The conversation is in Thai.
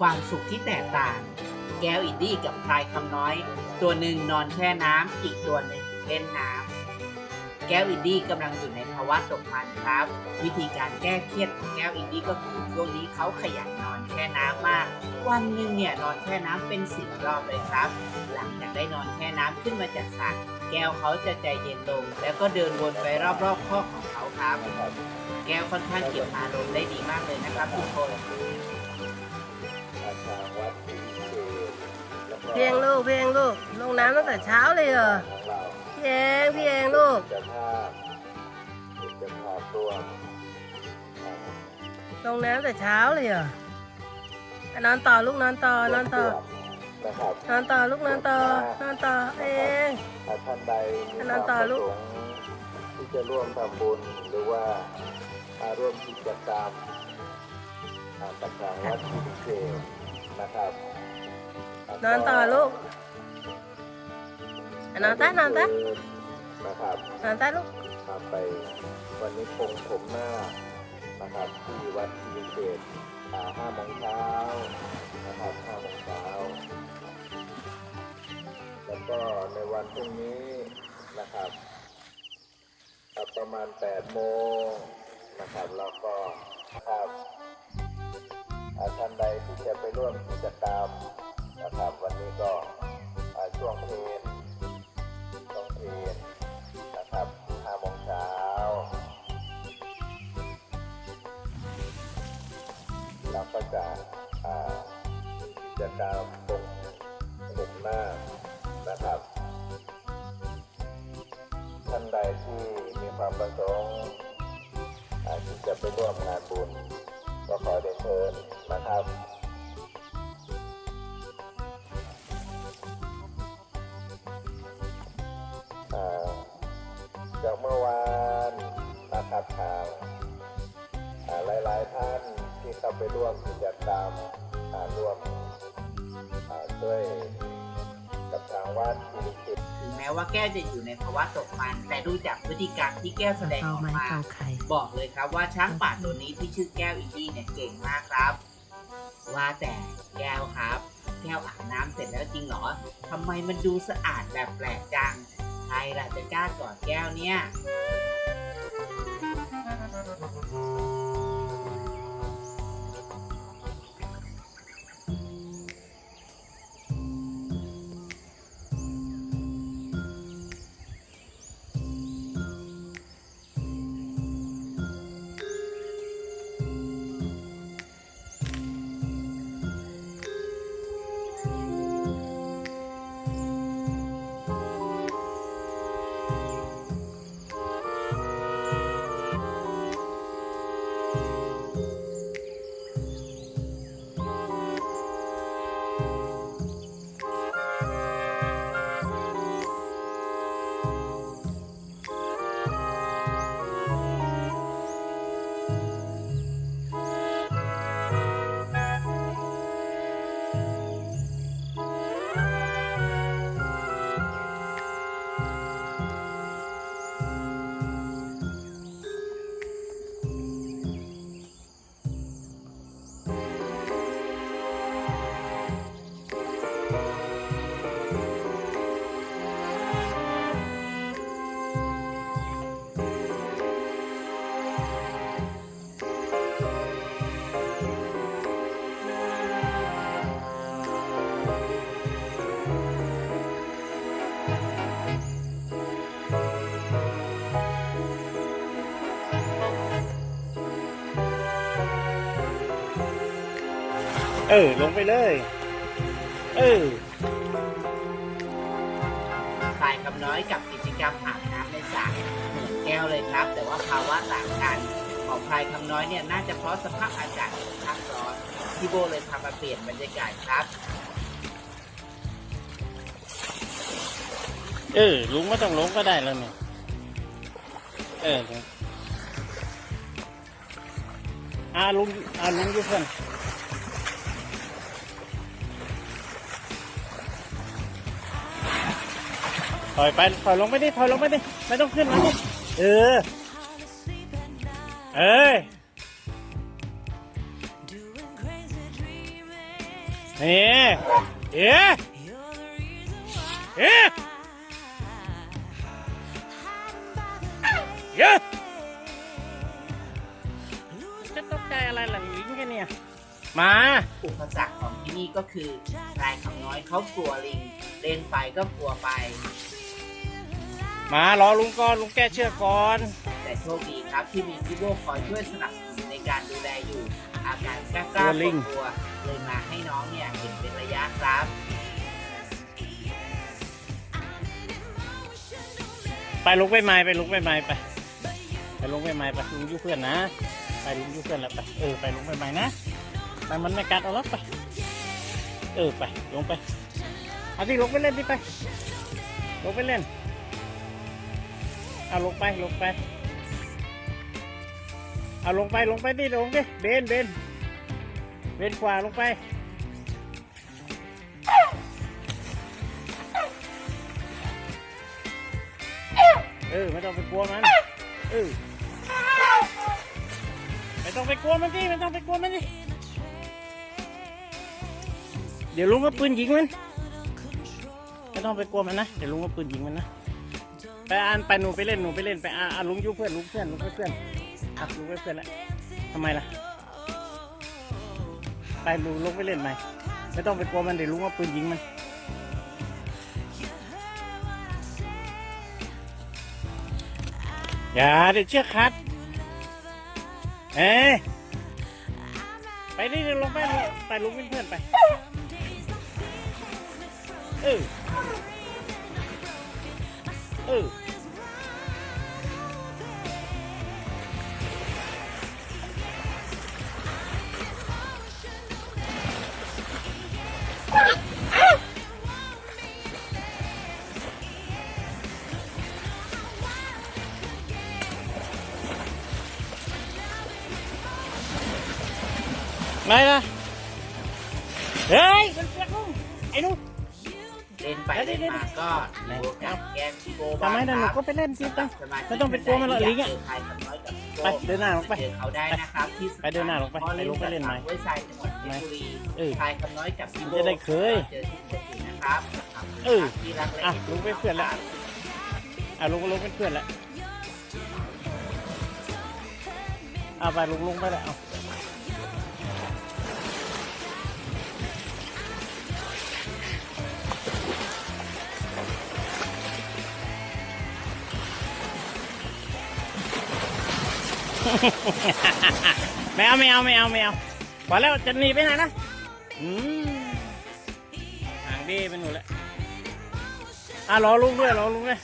ความสุขที่แตกต่าง แก้วอินดี้กับพลายคำน้อย ตัวหนึ่งนอนแช่น้ำอีกตัวหนึ่งเล่นน้ำแก้วอินดี้กำลังอยู่ในภาวะตกมันครับ วิธีการแก้เครียดของแก้วอินดี้ก็คือช่วงนี้เขาขยันนอนแช่น้ำมาก วันหนึ่งเนี่ยนอนแช่น้ำเป็นสิบรอบเลยครับ หลังจากได้นอนแช่น้ำขึ้นมาจากสระแก้วเขาจะใจเย็นลง แล้วก็เดินวนไปรอบๆคอของเขาครับ แก้วค่อนข้างเก็บอารมณ์ได้ดีมากเลยนะครับทุกคน เพียงลูกเพียงลูกลงน้ำตั้งแต่เช้าเลยเหรอเพี่เองพี่เองลูกจะภาจะภาพร่วมอ่าลงน้ำแต่เช้าเลยเหรอนอนต่อลูกนอนต่อนอนต่อนะครับนอนต่อลูกนอนต่อนอนต่อเองท่านใดมีความนปต่อระลูสกงค์ที่จะร่วมทำบุญหรือว่าาร่วมกิจกรรมอ่ากับทางวัดศรีเกตนะครับ นอนต่อลูกอะนอนซะนอนซะนะครับนอนซะลูกมาไปวันนี้คงผมหน้านะครับที่วัดทีเกตอ่าห้าโมงเช้านะครับห้าโมงเช้าแล้วก็ในวันพรุ่งนี้นะครับอ่าประมาณแปดโมงนะครับแล้วก็ครับอ่าท่านใดที่จะไปร่วมกิจกรรม เราก็จะอ่ามีกิจกรรมตรงหนุนหน้านะครับ ท่านใดที่มีความประสงค์อ่าที่จะไปร่วมงานบุญ ก็ขอเรียนเชิญนะครับอ่าจากเมื่อวานนะครับทางอ่าหลายๆท่าน ที่เข้าไปร่วมกิจกรรมอ่าร่วมด้วยกับทางวัดถึงแม้ว่าแก้วจะอยู่ในภาวะตกมัน แต่ดูจากพฤติกรรมที่แก้วแสดงออกมา บอกเลยครับว่าช้างป่าตัวนี้ที่ชื่อแก้วอินดี้เนี่ยเก่งมากครับ ว่าแต่แก้วครับ แก้วอาบน้ำเสร็จแล้วจริงเหรอทำไมมันดูสะอาดแบบแปลกจังใครล่ะจะกล้ากอดแก้วเนี่ย เออ ลงไปเลย เออพลายคำน้อยกับกิจกรรมอาบน้ำในสระเหมือนแก้วเลยครับ แต่ว่าภาวะต่างกันของพลายคำน้อยเนี่ยน่าจะเพราะสภาพอากาศค่อนข้างร้อนพี่โบเลยพามาเปลี่ยนบรรยากาศครับ เออลุงไม่ต้องลงก็ได้แล้วเนี่ยเอออาลุงอาลุงอยุเพื่อน ถอยไปถอยลงไปดิถอยลงไปดิไม่ต้องขึ้นมาดิเออเอ้ยนี่เอ๊ะเอ๊ะเอ๊ะจะตกใจอะไรล่ะลิงแค่เนี่ยมาอุปสรรคของที่นี่ก็คือพลายคำน้อยเขากลัวลิงเล่นไปก็กลัวไป มารอลุงก่อนลุงแก้เชือกก่อน แต่โชคดีครับที่มีพี่โบคอยช่วยสนับสนุนในการดูแลอยู่ อาการกล้ากล้ากลัวๆเลยมาให้น้องเนี่ยเห็นเป็นระยะครับ ไปลุกไปไม้ไปลุกไปไม้ไปไปลุกไปไม้ไปลุงยุ่เพื่อนนะไปลุงยุ่เพื่อนแล้วไปเออไปลุกไปไม้นะไปมันไม่กัดเอาแล้วไป เออไปลงไปเอาที่ลงไปเล่นที่ไปลงไปเล่น เอาลงไปลงไป เอาลงไปลงไปดิลงดิเบนเบนเบนขวาลงไป เออไม่ต้องไปกลัวมันเออไม่ต้องไปกลัวมันดิไม่ต้องไปกลัวมันดิเดี๋ยวลุงก็ปืนยิงมันไม่ต้องไปกลัวมันนะเดี๋ยวลุงก็ปืนยิงมันนะ ไปอ่านไปหนูไปเล่นหนูไปเล่นไปอ่าอ่าลุงยุเพื่อนลุงเพื่อนลุงเพื่อนอะลุงเพื่อนละทำไมล่ะ ไปลุงลุงไปเล่นไหมไม่ต้องไปกลัวมันเดี๋ยวลุงก็ปืนยิงมันอย่าเดี๋ยวเชือกขาดเอ้ยไปดิเดี๋ยวลงไปไปลุงเพื่อนไปเออเออ ไม่นะเฮ้ยมันเปียกลุงไอ้หนุ่เล่นไปเล่นมาก็มีโอกาสแกล้งพี่โบทำไมนะหนูก็ไปเล่นสิไปไม่ต้องไปกลัวมันหรอกลิงอะพลายคำน้อยกับพี่โบไปเดินหน้าลงไปเจอเขาได้นะครับที่ไปเดินหน้าลงไปไปลงไปเล่นไหมเว้ยชายจังหวัดเพชรบุรีเออพลายคำน้อยกับพี่โบจะได้เคยเจอที่เกิดเหตุนะครับเออที่รักและอะเอ็นดูลุงเป็นเพื่อนแล้วอะลุงก็ลงเป็นเพื่อนแล้วเอาไปลุงลงไปแล้วเอา ไม่เอาไม่เอาไม่เอาไม่เอาพอแล้วจะหนีไปไหนนะอืมห่างดีเป็นหนูแล้วอะรอลุงด้วยรอลุงด้วย